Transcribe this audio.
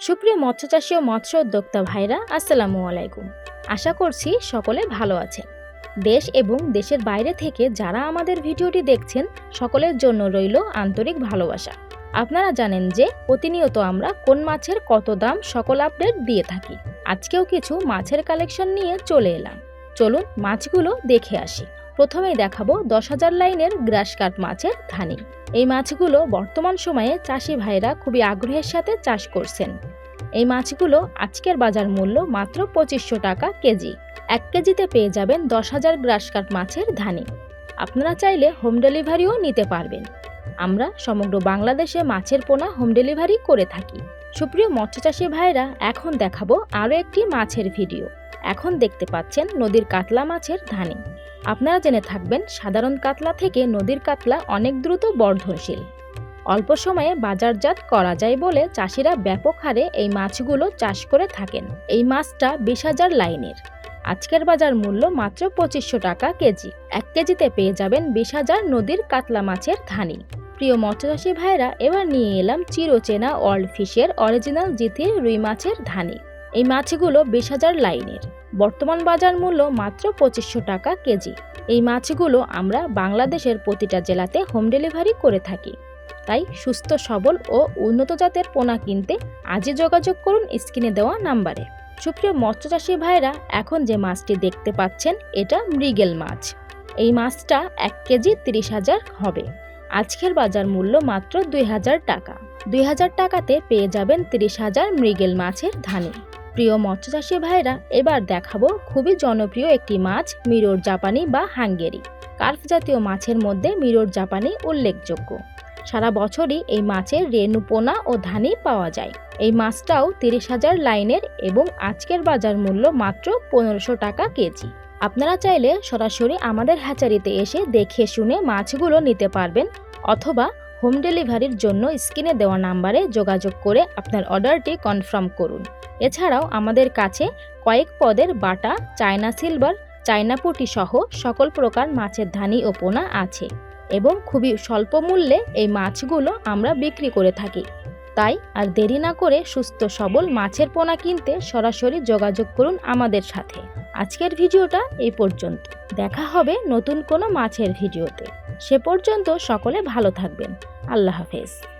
সুপ্রিয় মৎস্যচাষী ও মৎস্য উদ্যোক্তা ভাইরা, আসসালামু আলাইকুম। আশা করছি সকলে ভালো আছেন। দেশ এবং দেশের বাইরে থেকে যারা আমাদের ভিডিওটি দেখছেন, সকলের জন্য রইল আন্তরিক ভালোবাসা। আপনারা জানেন যে প্রতিনিয়ত আমরা কোন মাছের কত দাম সকল আপডেট দিয়ে থাকি। আজকেও কিছু মাছের কালেকশন নিয়ে চলে এলাম। চলুন মাছগুলো দেখে আসি। প্রথমেই দেখাবো দশ হাজার লাইনের গ্রাস কাট মাছের ধানি। এই মাছগুলো বর্তমান সময়ে চাষি ভাইরা খুবই আগ্রহের সাথে চাষ করছেন। এই মাছগুলো আজকের বাজার মূল্য মাত্র পঁচিশশো টাকা কেজি। এক কেজিতে পেয়ে যাবেন দশ হাজার গ্রাস কাট মাছের ধানি। আপনারা চাইলে হোম ডেলিভারিও নিতে পারবেন। আমরা সমগ্র বাংলাদেশে মাছের পোনা হোম ডেলিভারি করে থাকি। সুপ্রিয় মৎস্যচাষী ভাইরা, এখন দেখাবো আরও একটি মাছের ভিডিও। এখন দেখতে পাচ্ছেন নদীর কাতলা মাছের ধানি। আপনারা জেনে থাকবেন, সাধারণ কাতলা থেকে নদীর কাতলা অনেক দ্রুত বর্ধনশীল। অল্প সময়ে বাজারজাত করা যায় বলে চাষিরা ব্যাপক হারে এই মাছগুলো চাষ করে থাকেন। এই মাছটা বিশ হাজার লাইনের। আজকের বাজার মূল্য মাত্র পঁচিশশো টাকা কেজি। এক কেজিতে পেয়ে যাবেন বিশ হাজার নদীর কাতলা মাছের ধানি। প্রিয় মৎস্যচাষী ভাইরা এবার নিয়ে এলাম চিরচেনা ওয়ার্ল্ড ফিশের অরিজিনাল জিতির রুই মাছের ধানি। এই মাছগুলো বিশ হাজার লাইনের। বর্তমান বাজার মূল্য মাত্র পঁচিশশো টাকা কেজি। এই মাছগুলো আমরা বাংলাদেশের প্রতিটা জেলাতে হোম ডেলিভারি করে থাকি। তাই সুস্থ, সবল ও উন্নত জাতের পোনা কিনতে আজই যোগাযোগ করুন স্ক্রিনে দেওয়া নাম্বারে। সুপ্রিয় মৎস্যচাষী ভাইরা এখন যে মাছটি দেখতে পাচ্ছেন, এটা মৃগেল মাছ। এই মাছটা এক কেজি তিরিশ হাজার হবে। আজকের বাজার মূল্য মাত্র দুই হাজার টাকা। দুই হাজার টাকাতে পেয়ে যাবেন তিরিশ হাজার মৃগেল মাছের ধানে। প্রিয় মৎস্যচাষী ভাইরা এবার দেখাবো খুবই জনপ্রিয় একটি মাছ, মিরর জাপানি বা হাঙ্গেরি। কার্ফ জাতীয় মাছের মধ্যে মিরর জাপানি উল্লেখযোগ্য। সারা বছরই এই মাছের রেণু পোনা ও ধানি পাওয়া যায়। এই মাছটাও তিরিশ হাজার লাইনের এবং আজকের বাজার মূল্য মাত্র পনেরোশো টাকা কেজি। আপনারা চাইলে সরাসরি আমাদের হ্যাচারিতে এসে দেখে শুনে মাছগুলো নিতে পারবেন অথবা হোম ডেলিভারির জন্য স্ক্রিনে দেওয়া নাম্বারে যোগাযোগ করে আপনার অর্ডারটি কনফার্ম করুন। এছাড়াও আমাদের কাছে কয়েক পদের বাটা, চায়না সিলভার, চায়না পুটি সহ সকল প্রকার মাছের ধানি ও পোনা আছে। এবং খুবই স্বল্প মূল্যে এই মাছগুলো আমরা বিক্রি করে থাকি। তাই আর দেরি না করে সুস্থ সবল মাছের পোনা কিনতে সরাসরি যোগাযোগ করুন আমাদের সাথে। আজকের ভিডিওটা এই পর্যন্ত। দেখা হবে নতুন কোনো মাছের ভিডিওতে। সে পর্যন্ত সকলে ভালো থাকবেন। আল্লাহ হাফেজ।